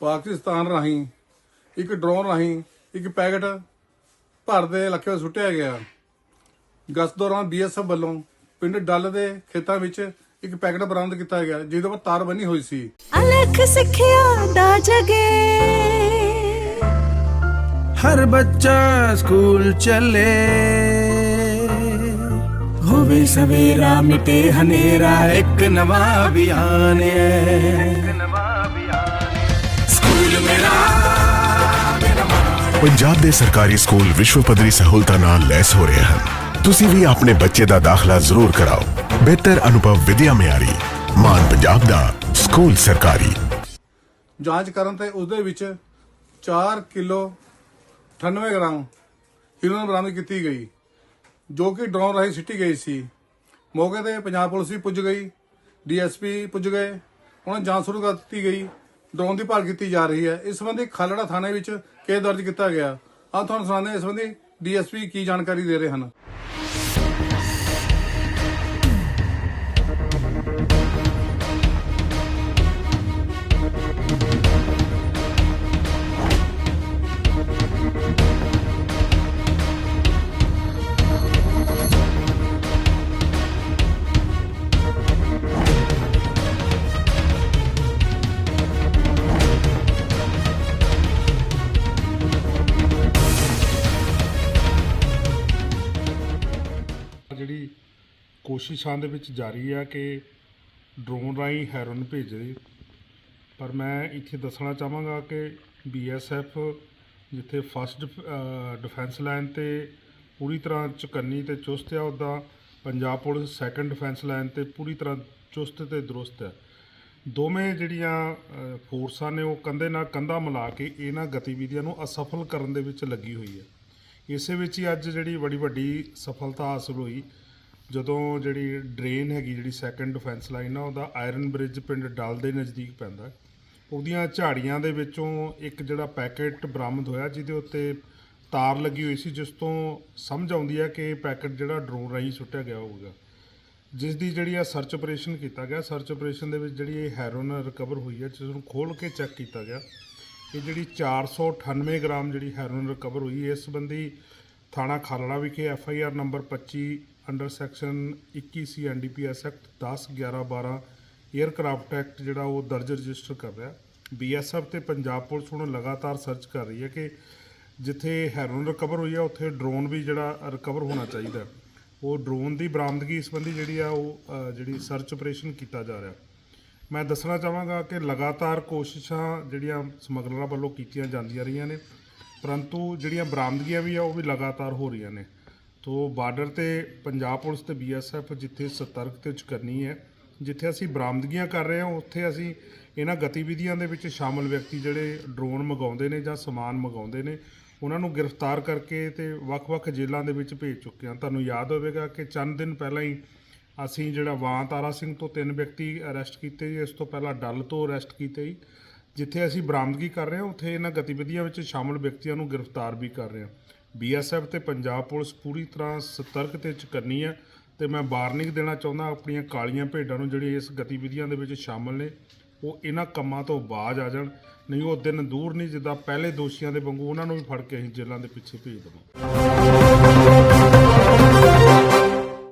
ਪਾਕਿਸਤਾਨ ਰਾਹੀਂ ਇੱਕ ਡਰੋਨ ਰਾਹੀਂ ਇੱਕ ਪੈਕਟ ਭਾਰਤ ਦੇ ਇਲਾਕੇ ਵਿੱਚ ਸੁੱਟਿਆ ਗਿਆ। ਗਸਤ ਦੌਰਾਨ ਬੀਐਸਐਫ ਵੱਲੋਂ ਪਿੰਡ ਡੱਲ ਦੇ ਖੇਤਾਂ ਵਿੱਚ ਇੱਕ ਪੈਕਟ ਬਰਾਮਦ ਕੀਤਾ ਗਿਆ ਜਿਹਦੇ ਉੱਪਰ ਤਾਰ ਬੰਨੀ ਹੋਈ ਸੀ। ਅਲਖ ਸਿੱਖਿਆ ਦਾ ਜਗੇ। ਹਰ ਬੱਚਾ ਸਕੂਲ ਚੱਲੇ। ਹੋਵੇ ਸਵੇਰਾ ਮਿਟੇ ਹਨੇਰਾ ਇੱਕ ਨਵਾਂ ਅਭਿਆਨ ਹੈ। ਪੰਜਾਬ ਦੇ ਸਰਕਾਰੀ ਸਕੂਲ ਵਿਸ਼ਵ ਪੱਧਰੀ ਸਹੂਲਤਾਂ ਨਾਲ ਲੈਸ ਹੋ ਰਹੇ ਹਨ। ਤੁਸੀਂ ਵੀ ਆਪਣੇ ਬੱਚੇ ਦਾ ਦਾਖਲਾ ਜ਼ਰੂਰ ਕਰਾਓ। ਬਿਹਤਰ ਅਨੁਭਵ ਵਿਦਿਆ ਮਿਆਰੀ, ਮਾਨ ਪੰਜਾਬ ਦਾ ਸਕੂਲ ਸਰਕਾਰੀ। ਜਾਂਚ ਕਰਨ ਤੇ ਉਸ ਦੇ ਵਿੱਚ 4 ਕਿਲੋ 98 ਗ੍ਰਾਮ ਹੀਰੋਇਨ ਬਰਾਮਦ ਕੀਤੀ ਗਈ, ਜੋ ਕਿ ਡਰੋਨ ਰਾਹੀਂ ਸਿੱਟੀ ਗਈ ਸੀ। ਮੌਕੇ ਤੇ ਪੰਜਾਬ ਪੁਲਿਸ ਵੀ ਪੁੱਜ ਗਈ, ਡੀਐਸਪੀ ਪੁੱਜ ਗਏ, ਉਹਨਾਂ ਜਾਂਚ ਸ਼ੁਰੂ ਕਰ ਦਿੱਤੀ ਗਈ। ਡਰੋਨ ਦੀ ਭਾਲ ਕੀਤੀ ਜਾ ਰਹੀ ਹੈ। ਇਸ ਸੰਬੰਧੀ ਖਾਲੜਾ ਥਾਣੇ ਵਿੱਚ ਕੇਸ ਦਰਜ ਕੀਤਾ ਗਿਆ। ਆ ਤੁਹਾਨੂੰ ਸੁਣਾਉਂਦੇ ਹਾਂ। ਇਸ ਸੰਬੰਧੀ ਡੀਐਸਪੀ ਕੀ ਜਾਣਕਾਰੀ ਦੇ ਰਹੇ ਹਨ? ਜਿਹੜੀ ਕੋਸ਼ਿਸ਼ਾਂ ਦੇ ਵਿੱਚ ਜਾਰੀ ਆ ਕਿ ਡਰੋਨ ਰਾਹੀਂ ਹੈਰੋਨ ਭੇਜੇ, ਪਰ ਮੈਂ ਇੱਥੇ ਦੱਸਣਾ ਚਾਹਾਂਗਾ ਕਿ ਬੀਐਸਐਫ ਜਿੱਥੇ ਫਸਟ ਡਿਫੈਂਸ ਲਾਈਨ ਤੇ ਪੂਰੀ ਤਰ੍ਹਾਂ ਚੁਕੰਨੀ ਤੇ ਚੁਸਤ ਆ ਉੱਦਾਂ Punjab police second defence line ਤੇ ਪੂਰੀ ਤਰ੍ਹਾਂ ਚੁਸਤ ਤੇ ਦਰੁਸਤ ਹੈ ਦੋਵੇਂ ਜਿਹੜੀਆਂ ਫੋਰਸਾਂ ਨੇ, ਉਹ ਕੰਧੇ ਨਾਲ ਕੰਧਾ ਮਿਲਾ ਕੇ ਇਹਨਾਂ ਗਤੀਵਿਧੀਆਂ ਨੂੰ ਅਸਫਲ ਕਰਨ ਦੇ ਵਿੱਚ ਲੱਗੀ ਹੋਈ ਹੈ ਇਸੇ ਵਿੱਚ ਹੀ ਅੱਜ ਜਿਹੜੀ ਬੜੀ ਵੱਡੀ ਸਫਲਤਾ ਹਾਸਲ ਹੋਈ। ਜਦੋਂ ਜਿਹੜੀ ਡਰੇਨ ਹੈਗੀ, ਜਿਹੜੀ ਸੈਕੰਡ ਡਿਫੈਂਸ ਲਾਈਨ ਆ, ਉਹਦਾ ਆਇਰਨ ਬ੍ਰਿਜ ਪਿੰਡ ਡਲ ਦੇ ਨਜ਼ਦੀਕ ਪੈਂਦਾ ਉਹਦੀਆਂ ਝਾੜੀਆਂ ਦੇ ਵਿੱਚੋਂ ਇੱਕ ਜਿਹੜਾ ਪੈਕੇਟ ਬਰਾਮਦ ਹੋਇਆ, ਜਿਹਦੇ ਉੱਤੇ ਤਾਰ ਲੱਗੀ ਹੋਈ ਸੀ, ਜਿਸ ਤੋਂ ਸਮਝ ਆਉਂਦੀ ਹੈ ਕਿ ਇਹ ਪੈਕੇਟ ਜਿਹੜਾ ਡਰੋਨ ਰਾਹੀਂ ਸੁੱਟਿਆ ਗਿਆ ਹੋਊਗਾ। ਜਿਸ ਦੀ ਜਿਹੜੀ ਆ ਸਰਚ ਆਪਰੇਸ਼ਨ ਕੀਤਾ ਗਿਆ। ਸਰਚ ਆਪਰੇਸ਼ਨ ਦੇ ਵਿੱਚ ਜਿਹੜੀ ਇਹ ਹੈਰੋਨ ਰਿਕਵਰ ਹੋਈ ਹੈ, ਜਿਸ ਨੂੰ ਖੋਲ ਕੇ ਚੈੱਕ ਕੀਤਾ ਗਿਆ। ਇਹ ਜਿਹੜੀ 498 ਗ੍ਰਾਮ ਜਿਹੜੀ ਹੈਰੋਇਨ ਰਿਕਵਰ ਹੋਈ, ਇਸ ਸੰਬੰਧੀ ਥਾਣਾ ਖਾਲੜਾ ਵਿਖੇ F I R number 25 under section 21 C NDPS act 10 11 12 aircraft act ਜਿਹੜਾ ਉਹ ਦਰਜ ਰਜਿਸਟਰ ਕਰ ਰਿਹਾ। ਬੀਐਸਐਫ ਤੇ ਪੰਜਾਬ ਪੁਲਿਸ ਹੁਣ ਲਗਾਤਾਰ ਸਰਚ ਕਰ ਰਹੀ ਹੈ ਕਿ ਜਿੱਥੇ ਹੈਰੋਇਨ ਰਿਕਵਰ ਹੋਈ ਹੈ ਉੱਥੇ ਡਰੋਨ ਵੀ ਜਿਹੜਾ ਰਿਕਵਰ ਹੋਣਾ ਚਾਹੀਦਾ ਉਹ ਡਰੋਨ ਦੀ ਬਰਾਮਦਗੀ ਸੰਬੰਧੀ ਜਿਹੜੀ ਆ, ਉਹ ਜਿਹੜੀ ਸਰਚ ਆਪਰੇਸ਼ਨ ਕੀਤਾ ਜਾ ਰਿਹਾ। ਮੈਂ ਦੱਸਣਾ ਚਾਹਾਂਗਾ ਕਿ ਲਗਾਤਾਰ ਕੋਸ਼ਿਸ਼ਾਂ ਜਿਹੜੀਆਂ ਸਮਗਲਰਾਂ ਵੱਲੋਂ ਕੀਤੀਆਂ ਜਾਂਦੀਆਂ ਰਹੀਆਂ ਨੇ, ਪਰੰਤੂ ਜਿਹੜੀਆਂ ਬਰਾਮਦਗੀਆਂ ਵੀ ਆ, ਉਹ ਵੀ ਲਗਾਤਾਰ ਹੋ ਰਹੀਆਂ ਨੇ। ਤੋ ਬਾਰਡਰ ਤੇ ਪੰਜਾਬ ਪੁਲਿਸ ਤੇ ਬੀਐਸਐਫ ਜਿੱਥੇ ਸਤਰਕ ਤੇ ਚੁਕੰਨੀ ਹੈ, ਜਿੱਥੇ ਅਸੀਂ ਬਰਾਮਦਗੀਆਂ ਕਰ ਰਹੇ ਹਾਂ, ਉੱਥੇ ਅਸੀਂ ਇਹਨਾਂ ਗਤੀਵਿਧੀਆਂ ਦੇ ਵਿੱਚ ਸ਼ਾਮਲ ਵਿਅਕਤੀ ਜਿਹੜੇ ਡਰੋਨ ਮੰਗਾਉਂਦੇ ਨੇ ਜਾਂ ਸਮਾਨ ਮੰਗਾਉਂਦੇ ਨੇ, ਉਹਨਾਂ ਨੂੰ ਗ੍ਰਿਫਤਾਰ ਕਰਕੇ ਤੇ ਵੱਖ-ਵੱਖ ਜੇਲ੍ਹਾਂ ਦੇ ਵਿੱਚ ਭੇਜ ਚੁੱਕੇ ਹਾਂ। ਤੁਹਾਨੂੰ ਯਾਦ ਹੋਵੇਗਾ ਕਿ ਚੰਦ ਦਿਨ ਪਹਿਲਾਂ ਹੀ ਅਸੀਂ ਜਿਹੜਾ ਵਾਂ ਤਾਰਾ ਸਿੰਘ ਤੋਂ ਤਿੰਨ ਵਿਅਕਤੀ ਅਰੈਸਟ ਕੀਤੇ ਜੀ, ਇਸ ਤੋਂ ਪਹਿਲਾਂ ਡੱਲ ਤੋਂ ਅਰੈਸਟ ਕੀਤੇ ਜੀ। ਜਿੱਥੇ ਅਸੀਂ ਬਰਾਮਦਗੀ ਕਰ ਰਹੇ ਹਾਂ, ਉੱਥੇ ਇਹਨਾਂ ਗਤੀਵਿਧੀਆਂ ਵਿੱਚ ਸ਼ਾਮਲ ਵਿਅਕਤੀਆਂ ਨੂੰ ਗ੍ਰਿਫਤਾਰ ਵੀ ਕਰ ਰਹੇ ਹਾਂ। ਬੀਐਸਐਫ ਤੇ ਪੰਜਾਬ ਪੁਲਿਸ ਪੂਰੀ ਤਰ੍ਹਾਂ ਸਤਰਕ ਤੇ ਚੁਕੰਨੀ ਹੈ ਤੇ ਮੈਂ ਵਾਰਨਿੰਗ ਦੇਣਾ ਚਾਹੁੰਦਾ, ਆਪਣੀਆਂ ਕਾਲੀਆਂ ਭੇਡਾਂ ਨੂੰ ਜਿਹੜੀ ਇਸ ਗਤੀਵਿਧੀਆਂ ਦੇ ਵਿੱਚ ਸ਼ਾਮਲ ਨੇ, ਉਹ ਇਹਨਾਂ ਕੰਮਾਂ ਤੋਂ ਬਾਜ਼ ਆ ਜਾਣ। ਨਹੀਂ, ਉਹ ਦਿਨ ਦੂਰ ਨਹੀਂ, ਜਿੱਦਾਂ ਪਹਿਲੇ ਦੋਸ਼ੀਆਂ ਦੇ ਵਾਂਗੂ ਉਹਨਾਂ ਨੂੰ ਵੀ ਫੜ ਕੇ ਅਸੀਂ ਜੇਲ੍ਹਾਂ ਦੇ ਪਿੱਛੇ ਭੇਜ ਦੇਵਾਂ